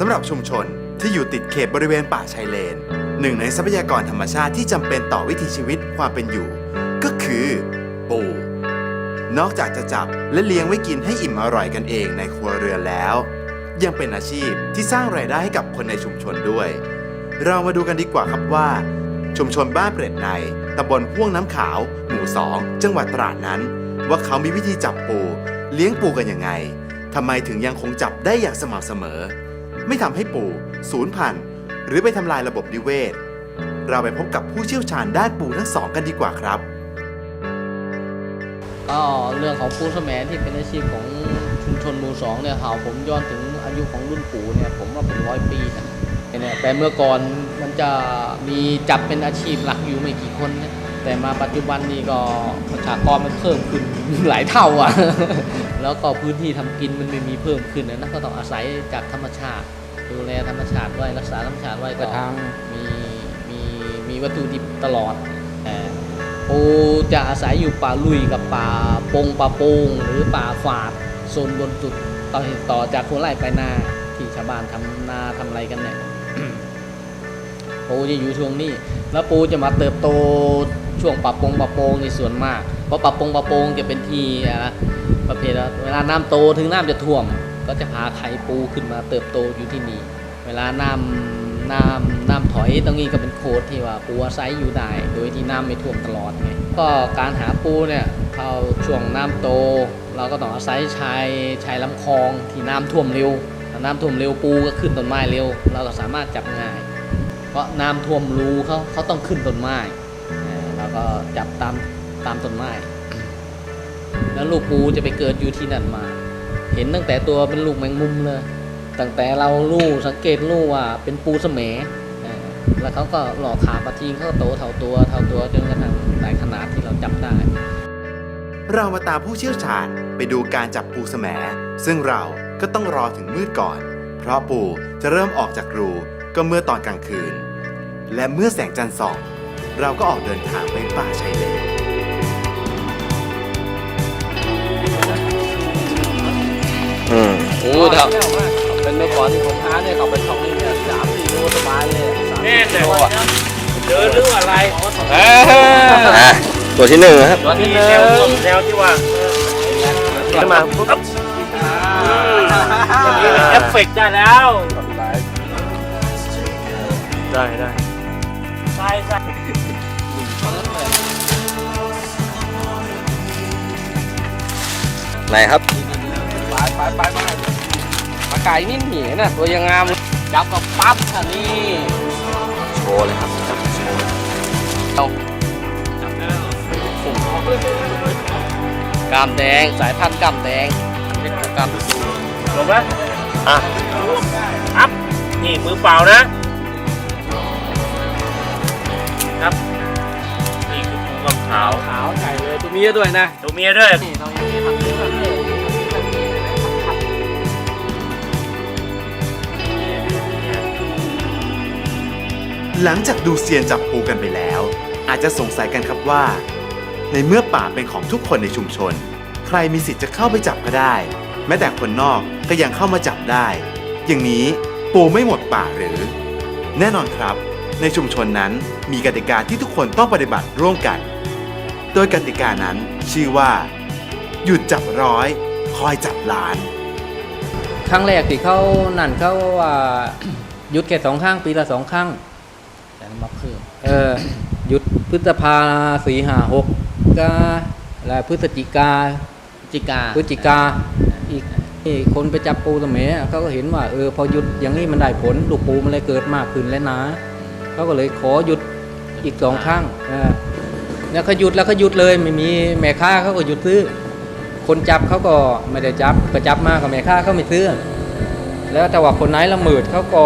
สำหรับชุมชนที่อยู่ติดเขตบริเวณป่าชายเลน หนึ่งในทรัพยากรธรรมชาติที่จำเป็นต่อวิถีชีวิตความเป็นอยู่ ก็คือปูนอกจากจะจับและเลี้ยงไว้กินให้อิ่มอร่อยกันเองในครัวเรือนแล้ว ยังเป็นอาชีพที่สร้างรายได้ให้กับคนในชุมชนด้วย เรามาดูกันดีกว่าครับว่า ชุมชนบ้านเปรตในตำบลพ่วงน้ำขาว หมู่สองจังหวัดตราดนั้น ว่าเขามีวิธีจับปู เลี้ยงปูกันยังไงทำไมถึงยังคงจับได้อย่างสม่ำเสมอ ไม่ทำให้ปูสูญพันธุ์หรือไปทำลายระบบนิเวศ เราไปพบกับผู้เชี่ยวชาญด้านปูทั้งสองกันดีกว่าครับ ก็เรื่องของปูสแมที่เป็นอาชีพของชุมชนหมู่สองเนี่ยหาผมย้อนถึงอายุของรุ่นปู่เนี่ยผมว่าเป็นร้อยปีนะเนี่ยแต่เมื่อก่อนมันจะมีจับเป็นอาชีพหลักอยู่ไม่กี่คนนะ แต่มาปัจจุบันนี้ก็ประชากรมันเพิ่มขึ้นหลายเท่าอะ แล้วก็พื้นที่ทำกินมันไม่มีเพิ่มขึ้นนะก็ต้องอาศัยจากธรรมชาติ ดูแลธรรมชาติไว้รักษาธรรมชาติไว้กก็ระทางมีมีมีวัตถุดิบตลอดเอ่อปูจะอาศัยอยู่ป่าลุยกับป่าปงป่าโปงหรือป่าฝาดโซนบนสุดต่อต่อจากโคราชไปนาที่ชาวบ้านทำนาทำอะไรกันเนี่ย ปูจะอยู่ช่วงนี้ แล้วปูจะมาเติบโตช่วงป่าปงป่าโปงในส่วนมากเพราะป่าปงป่าโปงจะเป็นที่อะประเภทเวลาน้ำโตถึงน้ำจะท่วม ก็จะพาไข่ปูขึ้นมาเติบโตอยู่ที่นี่ เวลาน้ำน้ำน้ำถอยตรงนี้ก็เป็นโคดที่ว่าปูอาศัยอยู่ได้ โดยที่น้ำไม่ท่วมตลอดไงก็การหาปูเนี่ยเข้าช่วงน้ำโต เราก็ต้องอาศัยชายชายลำคลองที่น้ำท่วมเร็วถ้าน้ำท่วมเร็วปูก็ขึ้นต้นไม้เร็ว เราก็สามารถจับง่าย เพราะน้ำท่วมรูเขาเขาต้องขึ้นต้นไม้แล้วก็จับตามตามต้นไม้แล้วลูกปูจะไปเกิดอยู่ที่นั่นมา เห็นตั้งแต่ตัวเป็นลูกแมงมุมเลยตั้งแต่เราลู่สังเกตลู่ว่าเป็นปูเสมแล้วเขาก็หลอกขาปลาทีเขาก็โตเท่าตัวเท่าตัวจนกระทั่งได้ขนาดที่เราจับได้ เรามาตามผู้เชี่ยวชาญไปดูการจับปูแสมซึ่งเราก็ต้องรอถึงมืดก่อน เพราะปูจะเริ่มออกจากรู ก็เมื่อตอนกลางคืน และเมื่อแสงจันทร์ส่อง เราก็ออกเดินทางไปป่าชายเลนอืมโอ้ครับเป็นเมื่อก่อนที่ผมหาเนี่ยเขาเป็นช่องนี้เนี่ยสามสี่โลสบายเลยสามแน่สี่แต่โลว่าอะเดินหรืออะไรอะตัวที่หนึ่งนะครับตัวที่หนึ่งแนวแนวที่ว่าขึ้นมาปุ๊บเอฟเฟกต์ได้แล้ว ได้ได้ใช่ใช่ไหนครับไปไปไปไปปลาไก่นี่เหนียนะตัวยังงามจับกับปั๊บค่ะนี่โชว์เลยครับจับโชว์กล้ามแดงสายพันธุ์กล้ามแดงเรียกว่ากล้ามดูลงไหมอะอัพนี่มือเปล่านะ ครับ นี่คือปูกับขาวขาวใหญ่เลยตัวเมียด้วยนะตัวเมียด้วยนี่เรายังมีทำเยอะเลยหลังจากดูเซียนจับปูกันไปแล้ว อาจจะสงสัยกันครับว่า ในเมื่อป่าเป็นของทุกคนในชุมชน ใครมีสิทธิ์จะเข้าไปจับก็ได้ แม้แต่คนนอกก็ยังเข้ามาจับได้ อย่างนี้ปูไม่หมดป่าหรือ แน่นอนครับ ในชุมชนนั้นมีกติกาที่ทุกคนต้องปฏิบัติร่วมกัน โดยกติกานั้นชื่อว่า หยุดจับร้อย คอยจับล้าน ครั้งแรกที่เขานั่นเขาว่าหยุดแค่สองครั้งปีละสองครั้งแต่น้ำมาเพิ่มเออหยุดพฤษภาสี่ห้าหกกาอะไรพฤศจิกาจิกาพฤศจิกาอีกนี่คนไปจับปูสมัยเขาก็เห็นว่าเออพอหยุดอย่างนี้มันได้ผลลูกปูมันเลยเกิดมากขึ้นและหนา เขาก็เลยขอหยุดอีกสองครั้งเออแล้วเขาหยุดแล้วเขาหยุดเลยไม่มีแม่ค้าเขาก็หยุดซื้อ คนจับเขาก็ไม่ได้จับก็จับมากับแม่ค้าเขาไม่ซื้อ แล้วแต่ว่าคนไหนละเมิดเขาก็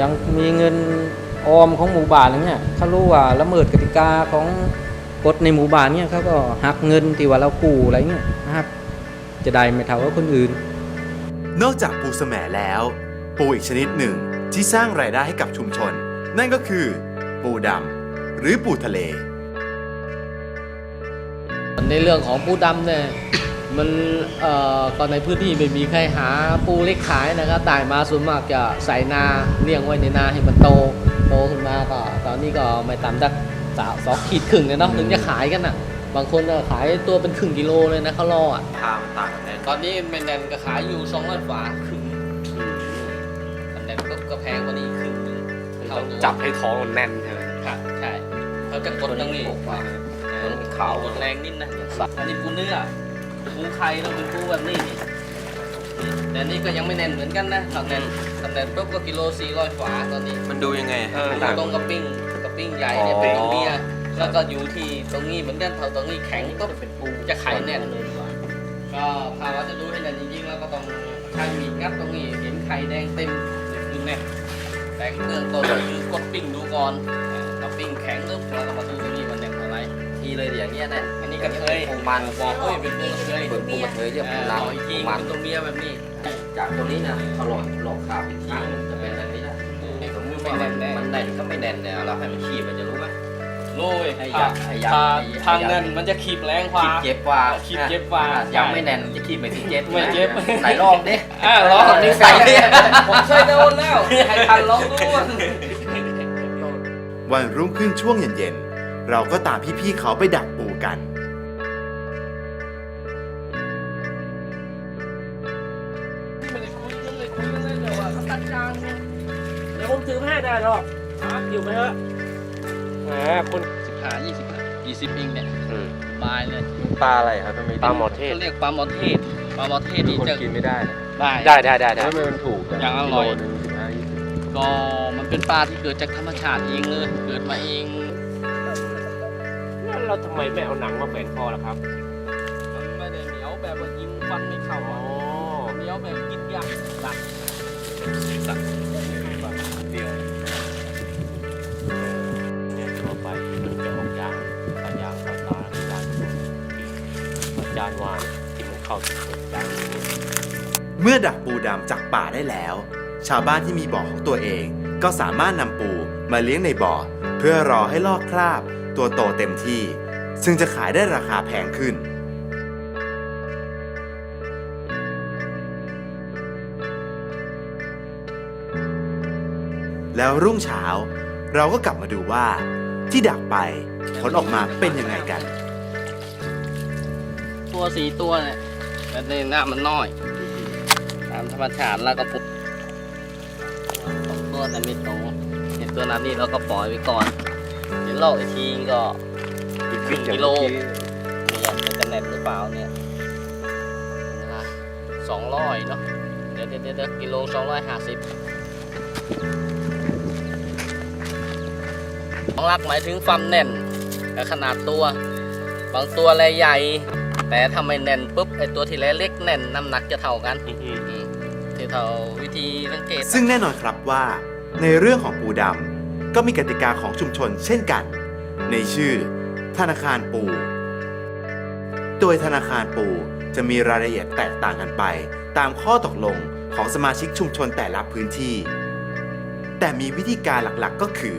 ยังมีเงินออมของหมู่บ้านอะไรเงี้ยเขารู้ว่าละเมิดกติกาของกฎในหมู่บ้านเนี่ยเขาก็หักเงินที่ว่าเรากู้อะไรเงี้ยหักจะได้ไม่เท่ากับคนอื่น นอกจากปูแสมแล้ว ปูอีกชนิดหนึ่งที่สร้างรายได้ให้กับชุมชน นั่นก็คือ ปูดำหรือปูทะเล ในเรื่องของปูดำเนี่ย มันเอ่อก่อนในพื้นที่ไม่มีใครหาปูเล็กขายนะครับได้มาส่วนมากจะใส่นาเลี้ยงไว้ในนาให้มันโตโตขึ้นมาก็ตอนนี้ก็ไม่ต่ำจากสาวสองขีดครึ่งเลยเนาะถึงจะขายกันอะ บางคนก็ขายตัวเป็นครึ่งกิโลเลยนะเขาล่ออะทางต่างกันแน่ตอนนี้แมนแนนก็ขายอยู่สองร้อยฝาครึ่งแมนแนนก็ก็แพงกว่านี้ครึ่ง หนึงเท่าตัวจับให้ท้องมันแน่นใช่ไหมครับใช่เขาจะกดตรงนี้ตัวนี้ขาวกดแรงนิดนะอันนี้ปูเนื้อปูไข่เราเป็นปูแบบนี้นี่นี่แต่อันนี่ก็ยังไม่แน่นเหมือนกันนะถ้าแน่นถ้าแน่นปุ๊บก็กิโลสี่ร้อยฝาตอนนี้ มันดูยังไงเอออยู่ตรงกระปิ้งกระปิ้งใหญ่เนี่ยอ๋อเป็นตรงเบียร์แล้วก็อยู่ที่ตรงนี้เหมือนกันเท่าตรงนี้แข็งก็เป็นปูจะไข่แน่นเลยก็ถ้าเราจะดูให้แน่นจริงๆเราก็ต้องใช้มีดงัดตรงนี้เห็นไข่แดงเต็มคือแน่น แต่เบื้องต้นก็คือกดปิ้งดูก่อนอ่าถ้าปิ้งแข็งปุ๊บเราก็มาดูตรงนี้มันแน่นเท่าไหร่ทีเลยอย่างเงี้ยเนี่ยอันนี้กระเทยปูมันบอกเอ้ยเป็นปูกระเทยเปิดปูกระเทยเรียกปูเราน้ำอีกทีปูมัมันนเป็นตัวเมียแบบนี้ จากตัวนี้นะเขาหลอกหลอกข่าวอีกทีมันจะเป็นแบบนี้นะสมมติว่ามันมันแน่นก็ไม่แน่นเนี่ยเราให้มันขี้มันจะรู้ไหม โรยให้ยัดให้ยัดถ้าให้ยัดทางแน่นมันจะขีบแรงกว่า ขี้เจ็บว่าขี้เจ็บกว่ายังไม่แน่นจะขี้ไม่ขี้เจ็บไม่เจ็บ ไหนลองดิอ่าลองนี่ใส่เนี่ยผมเคยโดนแล้วให้ทันลองดูวันรุ่งขึ้นช่วงเย็นๆ เราก็ตามพี่ๆเขาไปดักปูกัน ไม่ได้คุยกันเลยคุยกันเลยเดี๋ยวว่าเขาตัดจานไงเดี๋ยวผมถือให้ได้หรอกครับอยู่ไหมฮะ แหมคุณ สิบห้ายี่สิบยี่สิบเองเนี่ยบายเลยปลาอะไรครับทำไมปลาหมอเทศเขาเรียกปลาหมอเทศปลาหมอเทศนี่คนจะกินไม่ได้ได้ได้ได้ได้ได้ทำไมมันถูกอย่างอร่อย กิโลหนึ่งสิบห้ายี่สิบก็มันเป็นปลาที่เกิดจากธรรมชาติเองเลย เกิดมาเองแล้วเราทำไมไม่เอาหนังมาแขวนคอล่ะครับมันไม่ได้เหนียวแบบว่ายิงฟันไม่เข้าอ๋ออะเหนียวแบบกินยากตัดตัดเดี เข้าถึงจานเมื่อดักปูดำจากป่าได้แล้ว ชาวบ้านที่มีบ่อของตัวเอง ก็สามารถนำปูมาเลี้ยงในบ่อ เพื่อรอให้ลอกคราบ ตัวโตเต็มที่ ซึ่งจะขายได้ราคาแพงขึ้น แล้วรุ่งเช้า เราก็กลับมาดูว่า ที่ดักไปผลออกมาเป็นยังไงกัน ตัวสีตัวเนี่ย แต่ในหน้ามันน้อย ตามธรรมชาติแล้วก็ปุ๊บสองตัวแต่ไม่โตเห็นตัวนั้นนี่เราก็ปล่อยไว้ก่อนเดี๋ยวลอกอีกทีก็ครึ่งกิโลเนี่ยมันจะแน่นหรือเปล่าเนี่ยสองร้อยเนาะเดี๋ยวเดี๋ยวเดี๋ยวกิโลสองร้อยห้าสิบของรักหมายถึงความแน่นกับขนาดตัว บางตัวแลใหญ่ แต่ถ้าไม่แน่นปุ๊บไอตัวที่แลเล็กแน่นน้ำหนักจะเท่ากันอืมที่เท่าวิธีสังเกตซึ่งแน่นอนครับว่า ในเรื่องของปูดำก็มีกติกาของชุมชนเช่นกัน ในชื่อ ธนาคารปู โดยธนาคารปูจะมีรายละเอียดแตกต่างกันไป ตามข้อตกลงของสมาชิกชุมชนแต่ละพื้นที่ แต่มีวิธีการหลักๆก็คือ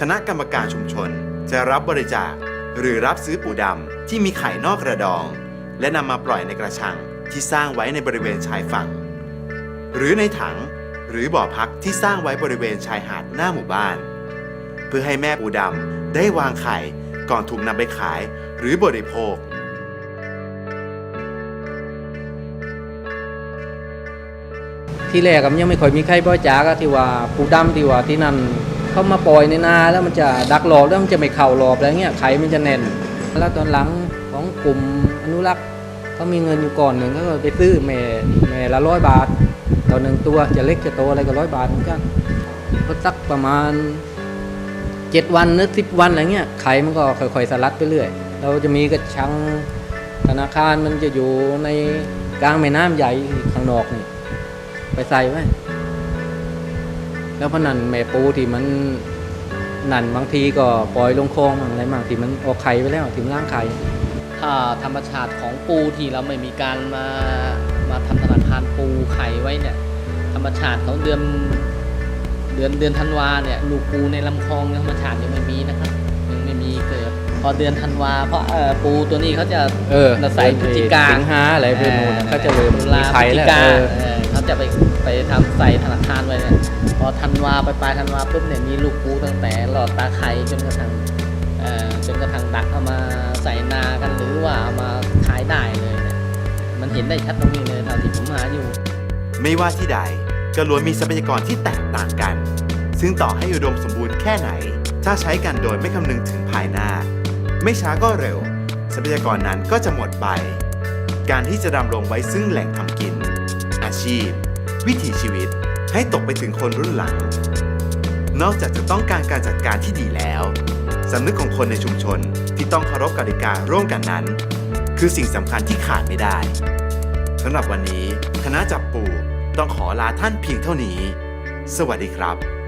คณะกรรมการชุมชนจะรับบริจาคหรือรับซื้อปูดำที่มีไข่นอกกระดอง และนำมาปล่อยในกระชังที่สร้างไว้ในบริเวณชายฝั่ง หรือในถังหรือบ่อพักที่สร้างไว้บริเวณชายหาดหน้าหมู่บ้าน เพื่อให้แม่ปูดำได้วางไข่ก่อนถูกนำไปขายหรือบริโภค ที่แรกก็ยังไม่ค่อยมีใครบริจาคอะที่ว่าปูดำที่ว่าที่นั่นเขามาปล่อยในนาแล้วมันจะดักหลอบแล้วมันจะไม่เข่ารอบอะไรเงี้ยไข่มันจะแน่น แล้วตอนหลังของกลุ่มอนุรักษ์เขามีเงินอยู่ก่อนหนึ่งก็ไปซื้อแม่แม่ละร้อยบาทต่อหนึ่งตัวจะเล็กจะโตอะไรก็ร้อยบาทเหมือนกันก็สักประมาณเจ็ดวันหรือสิบวันอะไรเงี้ยไข่มันก็ค่อยๆสลัดไปเรื่อย เราจะมีกระชังธนาคารมันจะอยู่ในกลางแม่น้ำใหญ่ข้างนอกนี่ ไปใส่ไว้ แล้วพนันแม่ปูที่มัน นั่นบางทีก็ปล่อยลงคลองมั่งอะไรมั่งที่มันออกไข่ไปแล้วที่มันล่างไข่ถ้าธรรมชาติของปูที่เราไม่มีการมามาทำธนาคารปูไข่ไว้เนี่ย ธรรมชาติของเดือนเดือนเดือนธันวาเนี่ยลูกปูในลำคลองธรรมชาติยังไม่มีนะครับยังไม่มีเกิด พอเดือนธันวาเพราะเอ่อปูตัวนี้เขาจะเออใส่พฤศจิกาสิงหาอะไรพวกนู้นน่ะก็จะเริ่มตุมีลาไข่พฤศจิแล้วกาเออเออเขาจะไป ไปทำใส่ธนาคารไว้เนี่ยพอธันวาไปปลายธันวาปุ๊บเนี่ยมีลูกปูตั้งแต่หลอดตาไข่จนกระทั่งเอ่อจนกระทั่งดักเอามาใส่นากันหรือว่าเอามาขายได้เลยเนี่ยมันเห็นได้ชัดตรงนี้เลยเท่าที่ผมหาอยู่ ไม่ว่าที่ใดก็ล้วนมีทรัพยากรที่แตกต่างกัน ซึ่งต่อให้อุดมสมบูรณ์แค่ไหน ถ้าใช้กันโดยไม่คำนึงถึงภายหน้า ไม่ช้าก็เร็ว ทรัพยากรนั้นก็จะหมดไป การที่จะดำรงไว้ซึ่งแหล่งทำกิน อาชีพ วิถีชีวิตให้ตกไปถึงคนรุ่นหลัง นอกจากจะต้องการการจัดการที่ดีแล้วสำนึกของคนในชุมชนที่ต้องเคารพกติการ่วมกันนั้น คือสิ่งสำคัญที่ขาดไม่ได้สำหรับวันนี้คณะจับปูต้องขอลาท่านเพียงเท่านี้ สวัสดีครับ